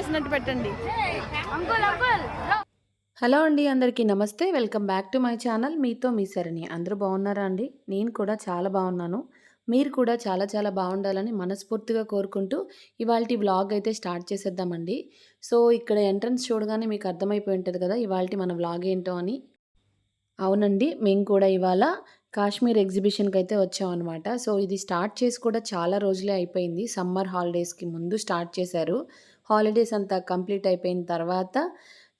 చేసినట్టు పెట్టండి. Uncle uncle hello అండి అందరికీ నమస్తే. Welcome back to my channel. మీతో మీ సరణి అందరూ బాగున్నారా అండి? నేను కూడా చాలా బాగున్నాను. మీరు కూడా చాలా చాలా బాగుండాలని మనస్ఫూర్తిగా కోరుకుంటూ ఇవాళ వ్లాగ్ అయితే స్టార్ట్ చేసేద్దామండి. సో ఇక్కడ ఎంట్రన్స్ చూడగానే మీకు అర్థమైపోయి ఉంటుంది కదా ఇవాళ మన వ్లాగ్ ఏంటో అని. అవునండి మేము కూడా ఇవాళ కాశ్మీర్ ఎగ్జిబిషన్కి అయితే వచ్చామన్నమాట సో ఇది స్టార్ట్ చేసి కూడా చాలా రోజులే అయిపోయింది. సమ్మర్ హాలిడేస్కి ముందు స్టార్ట్ చేశారు. హాలిడేస్ అంతా కంప్లీట్ అయిపోయిన తర్వాత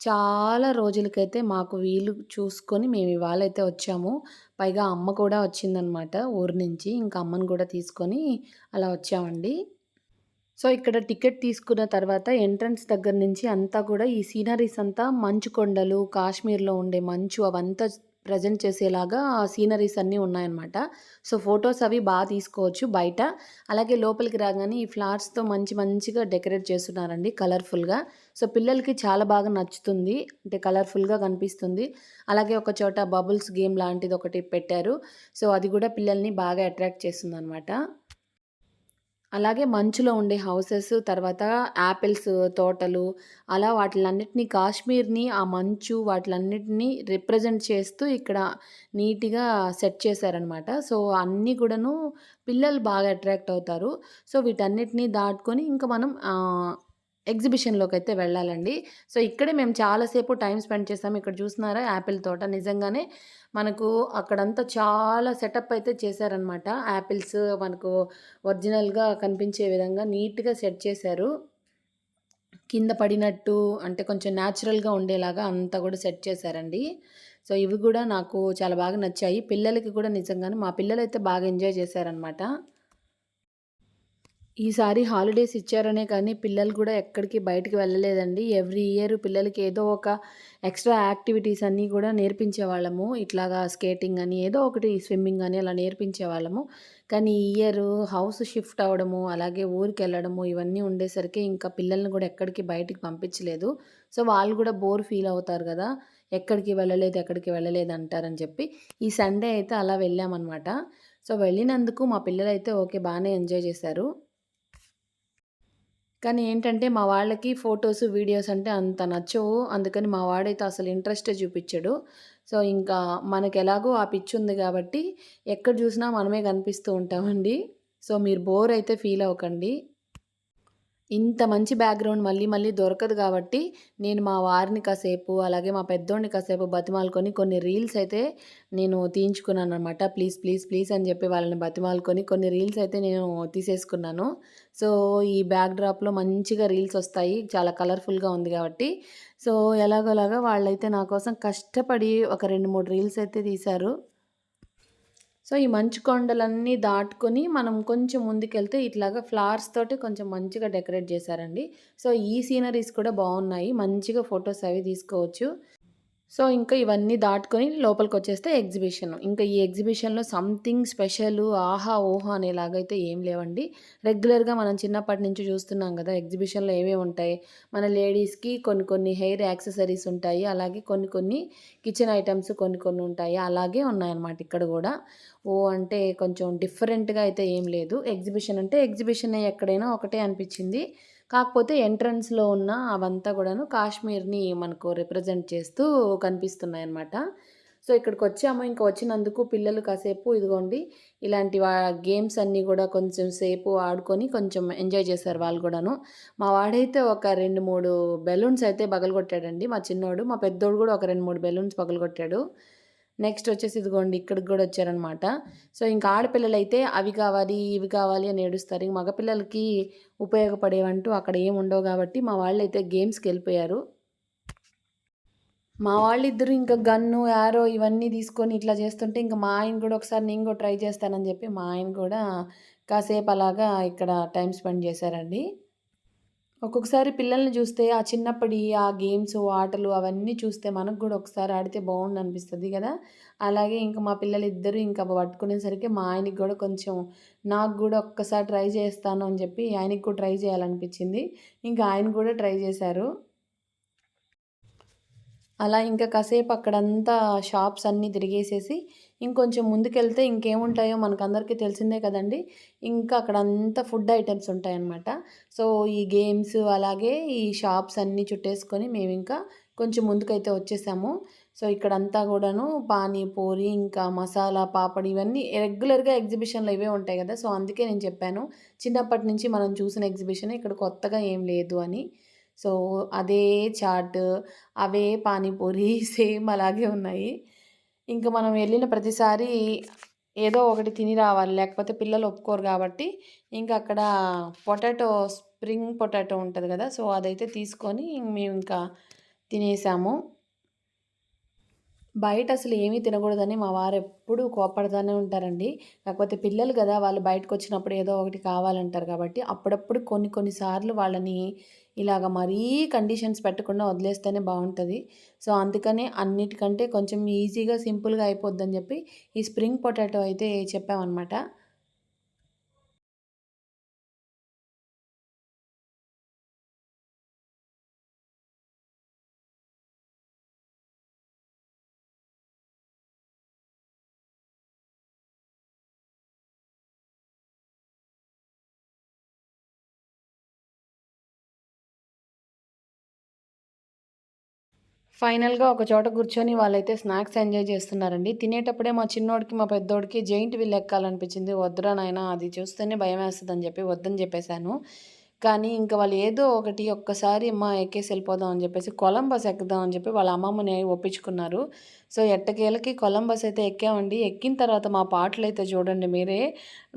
చాలా రోజులకైతే మాకు వీలు చూసుకొని మేము ఇవాళ అయితే వచ్చాము. పైగా అమ్మ కూడా వచ్చిందనమాట ఊరు నుంచి. ఇంకా అమ్మని కూడా తీసుకొని అలా వచ్చామండి. సో ఇక్కడ టికెట్ తీసుకున్న తర్వాత ఎంట్రన్స్ దగ్గర నుంచి అంతా కూడా ఈ సీనరీస్ అంతా మంచు కొండలు కాశ్మీర్లో ఉండే మంచు అవంతా ప్రజెంట్ చేసేలాగా సీనరీస్ అన్నీ ఉన్నాయన్నమాట. సో ఫొటోస్ అవి బాగా తీసుకోవచ్చు బయట. అలాగే లోపలికి రాగానే ఈ ఫ్లవర్స్తో మంచి మంచిగా డెకరేట్ చేస్తున్నారండి కలర్ఫుల్గా. సో పిల్లలకి చాలా బాగా నచ్చుతుంది. అంటే కలర్ఫుల్గా కనిపిస్తుంది. అలాగే ఒక చోట బబుల్స్ గేమ్ లాంటిది ఒకటి పెట్టారు. సో అది కూడా పిల్లల్ని బాగా అట్రాక్ట్ చేస్తుంది అనమాట అలాగే మంచులో ఉండే హౌసెస్ తర్వాత యాపిల్స్ తోటలు అలా వాటిలన్నిటినీ కాశ్మీర్ని ఆ మంచు వాటిలన్నిటినీ రిప్రజెంట్ చేస్తూ ఇక్కడ నీట్గా సెట్ చేశారనమాట సో అన్నీ కూడాను పిల్లలు బాగా అట్రాక్ట్ అవుతారు. సో వీటన్నిటినీ దాటుకొని ఇంకా మనం ఎగ్జిబిషన్లోకి అయితే వెళ్ళాలండి. సో ఇక్కడే మేము చాలాసేపు టైం స్పెండ్ చేసాము. ఇక్కడ చూస్తున్నారా యాపిల్ తోట. నిజంగానే మనకు అక్కడంతా చాలా సెటప్ అయితే చేశారనమాట. యాపిల్స్ మనకు ఒరిజినల్గా కనిపించే విధంగా నీట్గా సెట్ చేశారు. కింద పడినట్టు అంటే కొంచెం న్యాచురల్గా ఉండేలాగా అంతా కూడా సెట్ చేశారండి. సో ఇవి కూడా నాకు చాలా బాగా నచ్చాయి. పిల్లలకి కూడా నిజంగానే మా పిల్లలు అయితే బాగా ఎంజాయ్ చేశారనమాట. ఈసారి హాలిడేస్ ఇచ్చారనే కానీ పిల్లలు కూడా ఎక్కడికి బయటికి వెళ్ళలేదండి. ఎవ్రీ ఇయర్ పిల్లలకి ఏదో ఒక ఎక్స్ట్రా యాక్టివిటీస్ అన్నీ కూడా నేర్పించేవాళ్ళము. ఇట్లాగా స్కేటింగ్ అని ఏదో ఒకటి స్విమ్మింగ్ అని అలా నేర్పించేవాళ్ళము. కానీ ఈ ఇయర్ హౌస్ షిఫ్ట్ అవ్వడము అలాగే ఊరికి వెళ్ళడము ఇవన్నీ ఉండేసరికి ఇంకా పిల్లల్ని కూడా ఎక్కడికి బయటికి పంపించలేదు. సో వాళ్ళు కూడా బోర్ ఫీల్ అవుతారు కదా ఎక్కడికి వెళ్ళలేదు ఎక్కడికి వెళ్ళలేదు అంటారని చెప్పి. ఈ సండే అయితే అలా వెళ్ళామన్నమాట. సో వెళ్ళినందుకు మా పిల్లలు అయితే ఓకే బాగానే ఎంజాయ్ చేశారు. కానీ ఏంటంటే మా వాళ్ళకి ఫొటోస్ వీడియోస్ అంటే అంత నచ్చవు. అందుకని మా వాడైతే అసలు ఇంట్రెస్టే చూపించాడు. సో ఇంకా మనకు ఎలాగో ఆ పిచ్చి ఉంది కాబట్టి ఎక్కడ చూసినా మనమే కనిపిస్తూ ఉంటామండి. సో మీరు బోర్ అయితే ఫీల్ అవ్వకండి. ఇంత మంచి బ్యాక్గ్రౌండ్ మళ్ళీ మళ్ళీ దొరకదు కాబట్టి నేను మా వారిని కాసేపు అలాగే మా పెద్దోడిని కాసేపు బతిమాలుకొని కొన్ని రీల్స్ అయితే నేను తీయించుకున్నాను అనమాట ప్లీజ్ ప్లీజ్ ప్లీజ్ అని చెప్పి వాళ్ళని బతిమాలుకొని కొన్ని రీల్స్ అయితే నేను తీసేసుకున్నాను. సో ఈ బ్యాక్ డ్రాప్లో మంచిగా రీల్స్ వస్తాయి. చాలా కలర్ఫుల్గా ఉంది కాబట్టి. సో ఎలాగోలాగా వాళ్ళైతే నా కోసం కష్టపడి ఒక రెండు మూడు రీల్స్ అయితే తీశారు. సో ఈ మంచు కొండలన్నీ దాటుకొని మనం కొంచెం ముందుకెళ్తే ఇట్లాగా ఫ్లవర్స్ తోటి కొంచెం మంచిగా డెకరేట్ చేశారండి. సో ఈ సీనరీస్ కూడా బాగున్నాయి. మంచిగా ఫొటోస్ అవి తీసుకోవచ్చు. సో ఇంకా ఇవన్నీ దాటుకొని లోపలికి వచ్చేస్తే ఎగ్జిబిషన్. ఇంకా ఈ ఎగ్జిబిషన్లో సంథింగ్ స్పెషల్ ఆహా ఓహా అనేలాగైతే ఏం లేవండి. రెగ్యులర్గా మనం చిన్నప్పటి నుంచి చూస్తున్నాం కదా ఎగ్జిబిషన్లో ఏమేమి ఉంటాయి? మన లేడీస్కి కొన్ని కొన్ని హెయిర్ యాక్సెసరీస్ ఉంటాయి అలాగే కొన్ని కొన్ని కిచెన్ ఐటమ్స్ కొన్ని కొన్ని ఉంటాయి అలాగే ఉన్నాయన్నమాట ఇక్కడ కూడా. ఓ అంటే కొంచెం డిఫరెంట్గా అయితే ఏం లేదు. ఎగ్జిబిషన్ అంటే ఎగ్జిబిషన్ ఎక్కడైనా ఒకటే అనిపించింది. కాకపోతే ఎంట్రన్స్లో ఉన్న అవంతా కూడాను కాశ్మీర్ని మనకు రిప్రజెంట్ చేస్తూ కనిపిస్తున్నాయి అన్నమాట సో ఇక్కడికి వచ్చాము ఇంకా వచ్చినందుకు పిల్లలు కాసేపు ఇదిగోండి ఇలాంటి గేమ్స్ అన్నీ కూడా కొంచెం సేపు ఆడుకొని కొంచెం ఎంజాయ్ చేశారు వాళ్ళు కూడాను. మా వాడైతే ఒక రెండు మూడు బెలూన్స్ అయితే పగలగొట్టాడండి. మా చిన్నోడు మా పెద్దోడు కూడా ఒక రెండు మూడు బెలూన్స్ పగలగొట్టాడు. నెక్స్ట్ వచ్చేసి ఇదిగోండి ఇక్కడికి కూడా వచ్చారనమాట సో ఇంకా ఆడపిల్లలు అయితే అవి కావాలి ఇవి కావాలి అని ఏడుస్తారు. ఇంక మగపిల్లలకి ఉపయోగపడేవంటూ అక్కడ ఏమి ఉండవు కాబట్టి మా వాళ్ళు అయితే గేమ్స్కి వెళ్ళిపోయారు. మా వాళ్ళిద్దరూ ఇంకా గన్ను యారో ఇవన్నీ తీసుకొని ఇట్లా చేస్తుంటే ఇంకా మా ఆయన కూడా ఒకసారి నేను కూడా ట్రై చేస్తానని చెప్పి మా ఆయన కూడా కాసేపు అలాగా ఇక్కడ టైం స్పెండ్ చేశారండి. ఒక్కొక్కసారి పిల్లల్ని చూస్తే ఆ చిన్నప్పటి ఆ గేమ్స్ ఆటలు అవన్నీ చూస్తే మనకు కూడా ఒకసారి ఆడితే బాగుండు అనిపిస్తుంది కదా. అలాగే ఇంకా మా పిల్లలు ఇద్దరు ఇంకా పట్టుకునేసరికి మా ఆయనకి కూడా కొంచెం నాకు కూడా ఒక్కసారి ట్రై చేస్తాను అని చెప్పి ఆయనకి కూడా ట్రై చేయాలనిపించింది. ఇంకా ఆయన కూడా ట్రై చేశారు. అలా ఇంకా కాసేపు అక్కడంతా షాప్స్ అన్నీ తిరిగేసేసి ఇంకొంచెం ముందుకెళ్తే ఇంకేముంటాయో మనకందరికీ తెలిసిందే కదండీ! ఇంకా అక్కడ అంతా ఫుడ్ ఐటమ్స్ ఉంటాయన్నమాట. సో, ఈ గేమ్స్ అలాగే ఈ షాప్స్ అన్నీ చుట్టేసుకొని మేము ఇంకా కొంచెం ముందుకైతే వచ్చేసాము. సో, ఇక్కడంతా కూడాను పానీపూరి, ఇంకా మసాలా పాపడ్ ఇవన్నీ రెగ్యులర్‌గా ఎగ్జిబిషన్‌లో ఇవే ఉంటాయి కదా సో, అందుకే నేను చెప్పాను. చిన్నప్పటి నుంచి మనం చూసిన ఎగ్జిబిషన్ ఇక్కడ కొత్తగా ఏం లేదు అని. సో, అదే చాట్, అవే పానీపూరి సేమ్ అలాగే ఉన్నాయి. ఇంక మనం వెళ్ళిన ప్రతిసారి ఏదో ఒకటి తిని రావాలి. లేకపోతే పిల్లలు ఒప్పుకోరు కాబట్టి ఇంకా అక్కడ పొటాటో స్ప్రింగ్ పొటాటో ఉంటుంది కదా సో, అదైతే తీసుకొని మేము ఇంకా తినేసాము. బయట అసలు ఏమీ తినకూడదని మా వారు ఎప్పుడు కోపడుతూనే ఉంటారండి. కాకపోతే పిల్లలు కదా వాళ్ళు బయటకొచ్చినప్పుడు ఏదో ఒకటి కావాలంటారు కాబట్టి, అప్పుడప్పుడు కొన్ని కొన్నిసార్లు వాళ్ళని ఇలాగ మరీ కండిషన్స్ పెట్టకుండా వదిలేస్తేనే బాగుంటుంది సో, అందుకనే అన్నిటికంటే కొంచెం ఈజీగా, సింపుల్‌గా అయిపోద్దని చెప్పి ఈ స్ప్రింగ్ పొటాటో అయితే చెప్పామనమాట. ఫైనల్‌గా ఒక చోట కూర్చొని వాళ్ళైతే స్నాక్స్ ఎంజాయ్ చేస్తున్నారండి. తినేటప్పుడే మా చిన్నోడికి, మా పెద్దోడికి జెయింట్ వీల్ ఎక్కాలనిపించింది. వద్దురా నాయనా అది చూస్తేనే భయమేస్తదని చెప్పి వద్దని చెప్పేశాను కానీ ఇంక వాళ్ళు ఏదో ఒకటి ఒక్కసారి అమ్మ ఎక్కేసి వెళ్ళిపోదాం అని చెప్పేసి కొలంబస్ ఎక్కుదాం అని చెప్పి వాళ్ళ అమ్మమ్మని ఒప్పించుకున్నారు. సో, ఎట్టకేలకి కొలంబస్ అయితే ఎక్కామండి. ఎక్కిన తర్వాత మా పాటలు అయితే చూడండి మీరే.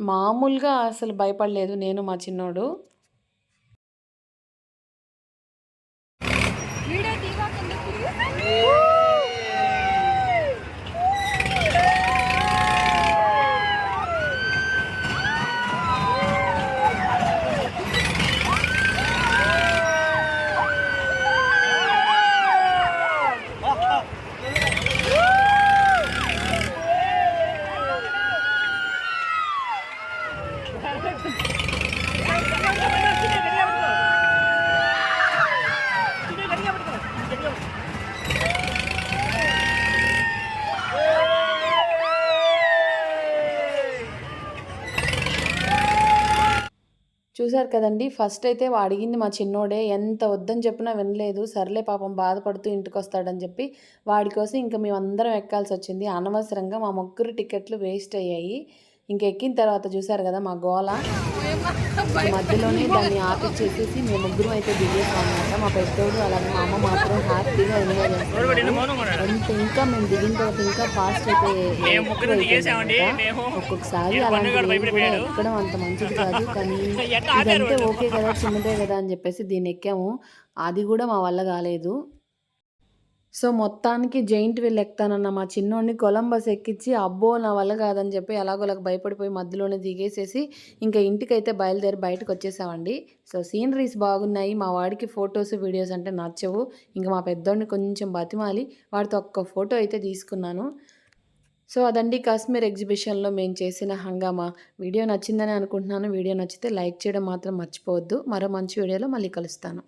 మామూలుగా అసలు భయపడలేదు నేను, మా చిన్నోడు. చూసారు కదండీ! ఫస్ట్ అయితే అడిగింది మా చిన్నోడే. ఎంత వద్దని చెప్పినా వినలేదు. సర్లే పాపం బాధపడుతూ ఇంటికొస్తాడని చెప్పి వాడి కోసం ఇంకా మేమందరం ఎక్కాల్సి వచ్చింది అనవసరంగా మా ముగ్గురు టికెట్లు వేస్ట్ అయ్యాయి. ఇంక ఎక్కిన తర్వాత చూసారు కదా మా గోల. మధ్యలోనే దాన్ని ఆపిచ్చేసేసి మేము ముగ్గురం అయితే దిగేసాం అనమాట. మా పెద్దోడు అలాగే మా అమ్మ మాత్రం హ్యాపీగా ఎంజాయ్ చేస్తున్నారు. ఎంత ఇంకా మేము దిగిన తర్వాత ఇంకా ఫాస్ట్ అయితే. ఒక్కొక్కసారి అలాంటి కూడా ఎక్కడం అంత మంచిది కాదు. కానీ ఇదంటే ఓకే కదా! చిన్నదే కదా! అని చెప్పేసి దీన్ని ఎక్కాము. అది కూడా మా వల్ల కాలేదు. సో, మొత్తానికి జెయింట్ వీల్ ఎక్కుతానన్న మా చిన్నోడిని కొలంబస్ ఎక్కించి, అబ్బో! నా వల్ల కాదని చెప్పి ఎలాగోలకు భయపడిపోయి మధ్యలోనే దిగేసేసి ఇంకా ఇంటికైతే బయలుదేరి బయటకొచ్చేసామండి. సో, సీనరీస్ బాగున్నాయి. మా వాడికి ఫొటోస్ వీడియోస్ అంటే నచ్చవు. ఇంకా మా పెద్దోడిని కొంచెం బతిమాలి వాడితో ఒక్క ఫోటో అయితే తీసుకున్నాను. సో, అదండి కాశ్మీర్ ఎగ్జిబిషన్‌లో మేము చేసిన హంగామా. వీడియో నచ్చిందని అనుకుంటున్నాను. వీడియో నచ్చితే లైక్ చేయడం మాత్రం మర్చిపోవద్దు. మరో మంచి వీడియోలో మళ్ళీ కలుస్తాను.